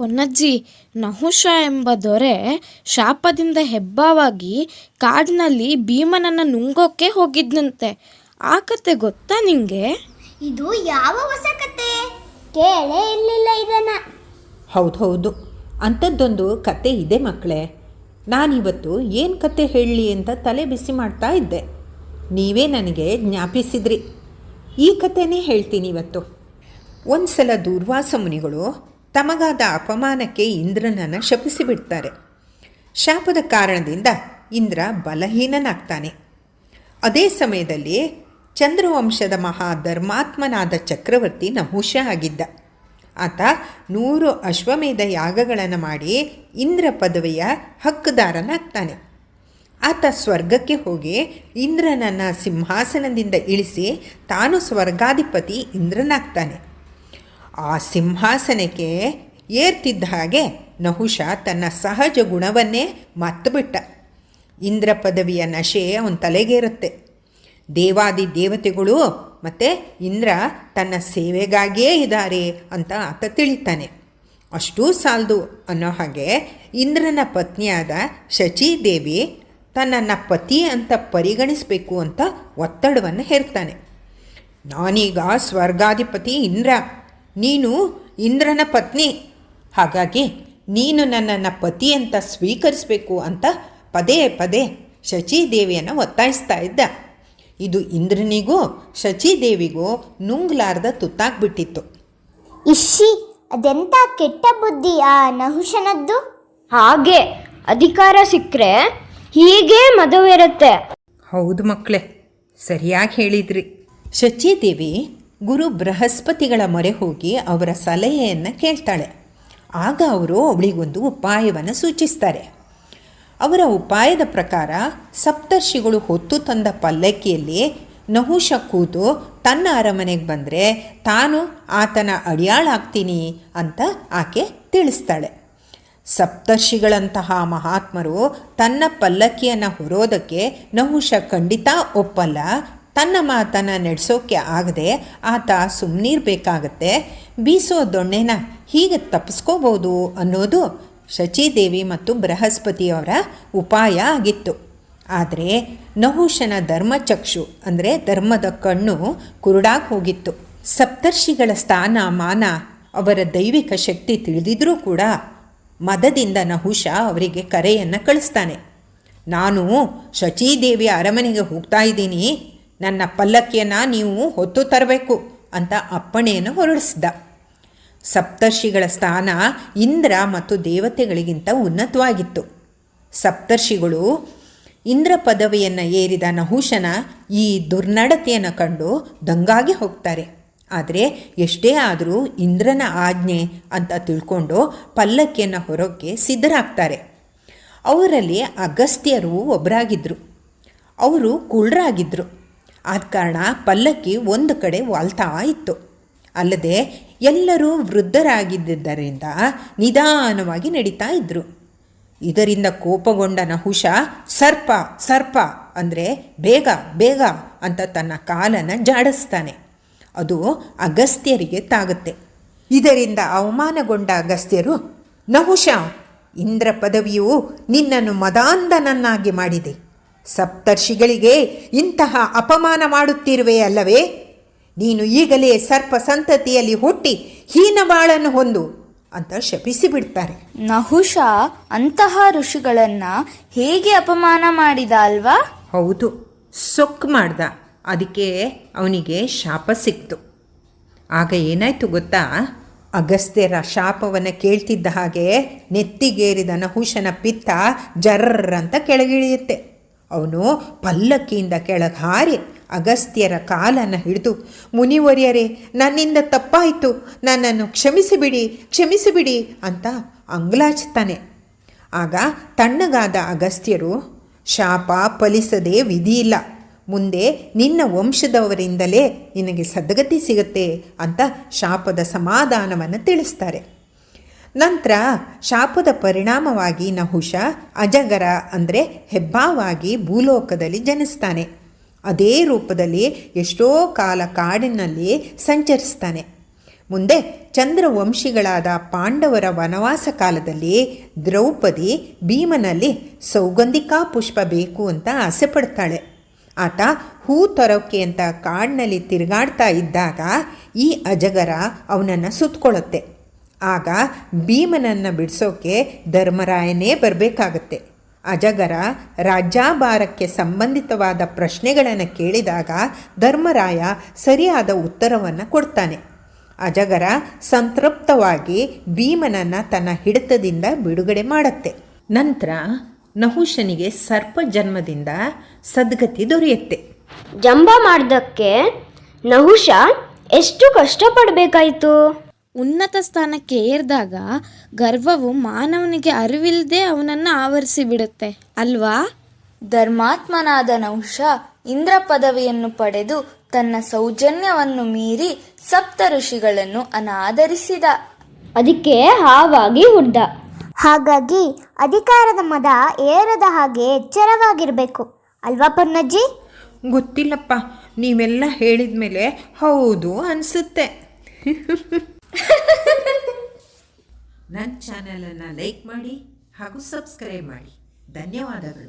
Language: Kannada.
ಪೊನ್ನಜ್ಜಿ ನಹುಷ ಎಂಬ ದೊರೆ ಶಾಪದಿಂದ ಹೆಬ್ಬಾವಾಗಿ ಕಾಡಿನಲ್ಲಿ ಭೀಮನನ್ನು ನುಂಗೋಕೆ ಹೋಗಿದ್ನಂತೆ. ಆ ಕತೆ ಗೊತ್ತಾ ನಿಂಗೆ? ಇದು ಯಾವ ಹೊಸ ಕತೆ? ಕೇಳೇ ಇರಲಿಲ್ಲ ಇದನ್ನ. ಹೌದು ಹೌದು ಅಂಥದ್ದೊಂದು ಕತೆ ಇದೆ ಮಕ್ಕಳೇ. ನಾನಿವತ್ತು ಏನು ಕತೆ ಹೇಳಲಿ ಅಂತ ತಲೆ ಬಿಸಿ ಮಾಡ್ತಾ ಇದ್ದೆ. ನೀವೇ ನನಗೆ ಜ್ಞಾಪಿಸಿದ್ರಿ. ಈ ಕತೆನೇ ಹೇಳ್ತೀನಿ ಇವತ್ತು. ಒಂದು ಸಲ ದೂರ್ವಾಸ ಮುನಿಗಳು ತಮಗಾದ ಅಪಮಾನಕ್ಕೆ ಇಂದ್ರನನ್ನು ಶಪಿಸಿಬಿಡ್ತಾರೆ. ಶಾಪದ ಕಾರಣದಿಂದ ಇಂದ್ರ ಬಲಹೀನನಾಗ್ತಾನೆ. ಅದೇ ಸಮಯದಲ್ಲಿ ಚಂದ್ರವಂಶದ ಮಹಾ ಧರ್ಮಾತ್ಮನಾದ ಚಕ್ರವರ್ತಿ ನಹುಷ ಆಗಿದ್ದ ಆತ ನೂರು ಅಶ್ವಮೇಧ ಯಾಗಗಳನ್ನು ಮಾಡಿ ಇಂದ್ರ ಪದವಿಯ ಹಕ್ಕುದಾರನಾಗ್ತಾನೆ. ಆತ ಸ್ವರ್ಗಕ್ಕೆ ಹೋಗಿ ಇಂದ್ರನನ್ನು ಸಿಂಹಾಸನದಿಂದ ಇಳಿಸಿ ತಾನು ಸ್ವರ್ಗಾಧಿಪತಿ ಇಂದ್ರನಾಗ್ತಾನೆ. ಆ ಸಿಂಹಾಸನಕ್ಕೆ ಏರ್ತಿದ್ದ ಹಾಗೆ ನಹುಷ ತನ್ನ ಸಹಜ ಗುಣವನ್ನೇ ಮತ್ತುಬಿಟ್ಟ. ಇಂದ್ರ ಪದವಿಯ ನಶೆ ಅವನ ತಲೆಗೇರುತ್ತೆ. ದೇವಾದಿ ದೇವತೆಗಳು ಮತ್ತು ಇಂದ್ರ ತನ್ನ ಸೇವೆಗಾಗಿಯೇ ಇದ್ದಾರೆ ಅಂತ ಆತ ತಿಳಿತಾನೆ. ಅಷ್ಟೂ ಸಾಲದು ಅನ್ನೋ ಹಾಗೆ ಇಂದ್ರನ ಪತ್ನಿಯಾದ ಶಚಿದೇವಿ ತನ್ನನ್ನು ಪತಿ ಅಂತ ಪರಿಗಣಿಸಬೇಕು ಅಂತ ಒತ್ತಡವನ್ನು ಹೇರ್ತಾನೆ. ನಾನೀಗ ಸ್ವರ್ಗಾಧಿಪತಿ ಇಂದ್ರ. ನೀನು ಇಂದ್ರನ ಪತ್ನಿ. ಹಾಗಾಗಿ ನೀನು ನನ್ನನ್ನು ಪತಿ ಅಂತ ಸ್ವೀಕರಿಸಬೇಕು ಅಂತ ಪದೇ ಪದೇ ಶಚೀದೇವಿಯನ್ನು ಒತ್ತಾಯಿಸ್ತಾ ಇದ್ದ. ಇದು ಇಂದ್ರನಿಗೂ ಶಚಿದೇವಿಗೂ ನುಂಗ್ಲಾರ್ದ ತುತ್ತಾಗ್ಬಿಟ್ಟಿತ್ತು. ಇಶಿ ಅದೆಂತ ಕೆಟ್ಟ ಬುದ್ಧಿ ಆ ನಹುಶನದ್ದು ಹಾಗೆ ಅಧಿಕಾರ ಸಿಕ್ಕರೆ ಹೀಗೆ ಮದುವೆ ಇರುತ್ತೆ ಹೌದು ಮಕ್ಕಳೇ ಸರಿಯಾಗಿ ಹೇಳಿದ್ರಿ. ಶಚೀದೇವಿ ಗುರು ಬೃಹಸ್ಪತಿಗಳ ಮೊರೆ ಹೋಗಿ ಅವರ ಸಲಹೆಯನ್ನು ಕೇಳ್ತಾಳೆ. ಆಗ ಅವರು ಅವಳಿಗೊಂದು ಉಪಾಯವನ್ನು ಸೂಚಿಸ್ತಾರೆ. ಅವರ ಉಪಾಯದ ಪ್ರಕಾರ ಸಪ್ತರ್ಷಿಗಳು ಹೊತ್ತು ತಂದ ಪಲ್ಲಕ್ಕಿಯಲ್ಲಿ ನಹುಷ ಕೂತು ತನ್ನ ಅರಮನೆಗೆ ಬಂದರೆ ತಾನು ಆತನ ಅಡಿಯಾಳಾಗ್ತೀನಿ ಅಂತ ಆಕೆ ತಿಳಿಸ್ತಾಳೆ. ಸಪ್ತರ್ಷಿಗಳಂತಹ ಮಹಾತ್ಮರು ತನ್ನ ಪಲ್ಲಕ್ಕಿಯನ್ನು ಹೊರೋದಕ್ಕೆ ನಹುಷ ಖಂಡಿತ ಒಪ್ಪಲ್ಲ. ತನ್ನ ಮಾತನ್ನು ನಡೆಸೋಕ್ಕೆ ಆಗದೆ ಆತ ಸುಮ್ಮನಿರ್ಬೇಕಾಗತ್ತೆ ಬೀಸೋ ದೊಣ್ಣೆನ ಹೀಗೆ ತಪ್ಪಿಸ್ಕೋಬೋದು ಅನ್ನೋದು ಶಚಿದೇವಿ ಮತ್ತು ಬೃಹಸ್ಪತಿಯವರ ಉಪಾಯ ಆಗಿತ್ತು. ಆದರೆ ನಹುಶನ ಧರ್ಮಚಕ್ಷು ಅಂದರೆ ಧರ್ಮದ ಕಣ್ಣು ಕುರುಡಾಗಿ ಹೋಗಿತ್ತು. ಸಪ್ತರ್ಷಿಗಳ ಸ್ಥಾನ, ಮಾನ, ಅವರ ದೈವಿಕ ಶಕ್ತಿ ತಿಳಿದಿದ್ರೂ ಕೂಡ ಮದದಿಂದ ನಹುಶ ಅವರಿಗೆ ಕರೆಯನ್ನು ಕಳಿಸ್ತಾನೆ. ನಾನು ಶಚೀದೇವಿ ಅರಮನೆಗೆ ಹೋಗ್ತಾ ಇದ್ದೀನಿ. ನನ್ನ ಪಲ್ಲಕ್ಕಿಯನ್ನು ನೀವು ಹೊತ್ತು ತರಬೇಕು ಅಂತ ಅಪ್ಪಣೆಯನ್ನು ಹೊರಡಿಸಿದ. ಸಪ್ತರ್ಷಿಗಳ ಸ್ಥಾನ ಇಂದ್ರ ಮತ್ತು ದೇವತೆಗಳಿಗಿಂತ ಉನ್ನತವಾಗಿತ್ತು. ಸಪ್ತರ್ಷಿಗಳು ಇಂದ್ರ ಪದವಿಯನ್ನು ಏರಿದ ನಹುಶನ ಈ ದುರ್ನಡತೆಯನ್ನು ಕಂಡು ದಂಗಾಗಿ ಹೋಗ್ತಾರೆ. ಆದರೆ ಎಷ್ಟೇ ಆದರೂ ಇಂದ್ರನ ಆಜ್ಞೆ ಅಂತ ತಿಳ್ಕೊಂಡು ಪಲ್ಲಕ್ಕಿಯನ್ನು ಹೊರಕ್ಕೆ ಸಿದ್ಧರಾಗ್ತಾರೆ. ಅವರಲ್ಲಿ ಅಗಸ್ತ್ಯರು ಒಬ್ಬರಾಗಿದ್ದರು ಅವರು ಕುಳ್ರಾಗಿದ್ದರು ಆದ ಕಾರಣ ಪಲ್ಲಕ್ಕಿ ಒಂದು ಕಡೆ ವಾಲ್ತಾ ಇತ್ತು. ಅಲ್ಲದೆ ಎಲ್ಲರೂ ವೃದ್ಧರಾಗಿದ್ದರಿಂದ ನಿಧಾನವಾಗಿ ನಡೀತಾ ಇದ್ದರು ಇದರಿಂದ ಕೋಪಗೊಂಡ ನಹುಷ, ಸರ್ಪ ಸರ್ಪ ಅಂದರೆ ಬೇಗ ಬೇಗ ಅಂತ ತನ್ನ ಕಾಲನ್ನು ಜಾಡಿಸ್ತಾನೆ. ಅದು ಅಗಸ್ತ್ಯರಿಗೆ ತಾಗುತ್ತೆ. ಇದರಿಂದ ಅವಮಾನಗೊಂಡ ಅಗಸ್ತ್ಯರು, ನಹುಷ ಇಂದ್ರ ಪದವಿಯು ನಿನ್ನನ್ನು ಮದಾಂಧನನ್ನಾಗಿ ಮಾಡಿದೆ. ಸಪ್ತರ್ಷಿಗಳಿಗೆ ಇಂತಹ ಅಪಮಾನ ಮಾಡುತ್ತಿರುವೆ ಅಲ್ಲವೇ? ನೀನು ಈಗಲೇ ಸರ್ಪ ಸಂತತಿಯಲ್ಲಿ ಹುಟ್ಟಿ ಹೀನ ಬಾಳನ್ನು ಹೊಂದು ಅಂತ ಶಪಿಸಿ ಬಿಡ್ತಾರೆ ನಹುಷ ಅಂತಹ ಋಷಿಗಳನ್ನ ಹೇಗೆ ಅಪಮಾನ ಮಾಡಿದ ಅಲ್ವಾ? ಹೌದು ಸೊಕ್ಕು ಮಾಡ್ದ. ಅದಕ್ಕೆ ಅವನಿಗೆ ಶಾಪ ಸಿಕ್ತು. ಆಗ ಏನಾಯ್ತು ಗೊತ್ತಾ? ಅಗಸ್ತ್ಯರ ಶಾಪವನ್ನು ಕೇಳ್ತಿದ್ದ ಹಾಗೆ ನೆತ್ತಿಗೇರಿದ ನಹುಷನ ಪಿತ್ತ ಜರ್ರ್ ಅಂತ ಕೆಳಗಿಳಿಯುತ್ತೆ. ಅವನು ಪಲ್ಲಕ್ಕಿಯಿಂದ ಕೆಳಗೆ ಹಾರಿ ಅಗಸ್ತ್ಯರ ಕಾಲನ್ನು ಹಿಡಿದು, ಮುನಿವರಿಯರೇ, ನನ್ನಿಂದ ತಪ್ಪಾಯಿತು, ನನ್ನನ್ನು ಕ್ಷಮಿಸಿಬಿಡಿ ಕ್ಷಮಿಸಿಬಿಡಿ ಅಂತ ಅಂಗ್ಲಾಚ್ತಾನೆ. ಆಗ ತಣ್ಣಗಾದ ಅಗಸ್ತ್ಯರು, ಶಾಪ ಫಲಿಸದೆ ವಿಧಿಯಿಲ್ಲ, ಮುಂದೆ ನಿನ್ನ ವಂಶದವರಿಂದಲೇ ನಿನಗೆ ಸದ್ಗತಿ ಸಿಗುತ್ತೆ ಅಂತ ಶಾಪದ ಸಮಾಧಾನವನ್ನು ತಿಳಿಸ್ತಾರೆ. ನಂತರ ಶಾಪದ ಪರಿಣಾಮವಾಗಿ ನಹುಷ, ಅಜಗರ ಅಂದರೆ ಹೆಬ್ಬಾವಾಗಿ ಭೂಲೋಕದಲ್ಲಿ ಜನಿಸ್ತಾನೆ. ಅದೇ ರೂಪದಲ್ಲಿ ಎಷ್ಟೋ ಕಾಲ ಕಾಡಿನಲ್ಲಿ ಸಂಚರಿಸ್ತಾನೆ. ಮುಂದೆ ಚಂದ್ರವಂಶಿಗಳಾದ ಪಾಂಡವರ ವನವಾಸ ಕಾಲದಲ್ಲಿ ದ್ರೌಪದಿ ಭೀಮನಲ್ಲಿ ಸೌಗಂಧಿಕಾ ಪುಷ್ಪ ಬೇಕು ಅಂತ ಆಸೆ ಪಡ್ತಾಳೆ. ಆತ ಹೂ ತೊರೋಕೆ ಅಂತ ಕಾಡಿನಲ್ಲಿ ತಿರುಗಾಡ್ತಾ ಇದ್ದಾಗ ಈ ಅಜಗರ ಅವನನ್ನು ಸುತ್ತಕೊಳ್ಳುತ್ತೆ ಆಗ ಭೀಮನನ್ನು ಬಿಡಿಸೋಕೆ ಧರ್ಮರಾಯನೇ ಬರಬೇಕಾಗತ್ತೆ. ಅಜಗರ ರಾಜ್ಯಾಭಾರಕ್ಕೆ ಸಂಬಂಧಿತವಾದ ಪ್ರಶ್ನೆಗಳನ್ನು ಕೇಳಿದಾಗ ಧರ್ಮರಾಯ ಸರಿಯಾದ ಉತ್ತರವನ್ನು ಕೊಡ್ತಾನೆ. ಅಜಗರ ಸಂತೃಪ್ತವಾಗಿ ಭೀಮನನ್ನು ತನ್ನ ಹಿಡಿತದಿಂದ ಬಿಡುಗಡೆ ಮಾಡುತ್ತೆ. ನಂತರ ನಹುಶನಿಗೆ ಸರ್ಪ ಜನ್ಮದಿಂದ ಸದ್ಗತಿ ದೊರೆಯುತ್ತೆ. ಜಂಬ ಮಾಡ್ದಕ್ಕೆ ನಹುಶ ಎಷ್ಟು ಕಷ್ಟಪಡಬೇಕಾಯ್ತು? ಉನ್ನತ ಸ್ಥಾನಕ್ಕೆ ಏರಿದಾಗ ಗರ್ವವು ಮಾನವನಿಗೆ ಅರಿವಿಲ್ಲದೆ ಅವನನ್ನು ಆವರಿಸಿ ಬಿಡುತ್ತೆ ಅಲ್ವಾ? ಧರ್ಮಾತ್ಮನಾದ ನಹುಷ ಇಂದ್ರ ಪದವಿಯನ್ನು ಪಡೆದು ತನ್ನ ಸೌಜನ್ಯವನ್ನು ಮೀರಿ ಸಪ್ತ ಋಷಿಗಳನ್ನು ಅನಾದರಿಸಿದ. ಅದಕ್ಕೆ ಹಾವಾಗಿ ಹುಡ್ದ. ಹಾಗಾಗಿ ಅಧಿಕಾರದ ಮದ ಏರದ ಹಾಗೆ ಎಚ್ಚರವಾಗಿರಬೇಕು ಅಲ್ವಾ ಪನ್ನಜ್ಜಿ ಗೊತ್ತಿಲ್ಲಪ್ಪ ನೀವೆಲ್ಲ ಹೇಳಿದ ಮೇಲೆ ಹೌದು ಅನಿಸುತ್ತೆ. ನನ್ನ ಚಾನೆಲನ್ನು ಲೈಕ್ ಮಾಡಿ ಹಾಗೂ ಸಬ್ಸ್ಕ್ರೈಬ್ ಮಾಡಿ. ಧನ್ಯವಾದಗಳು.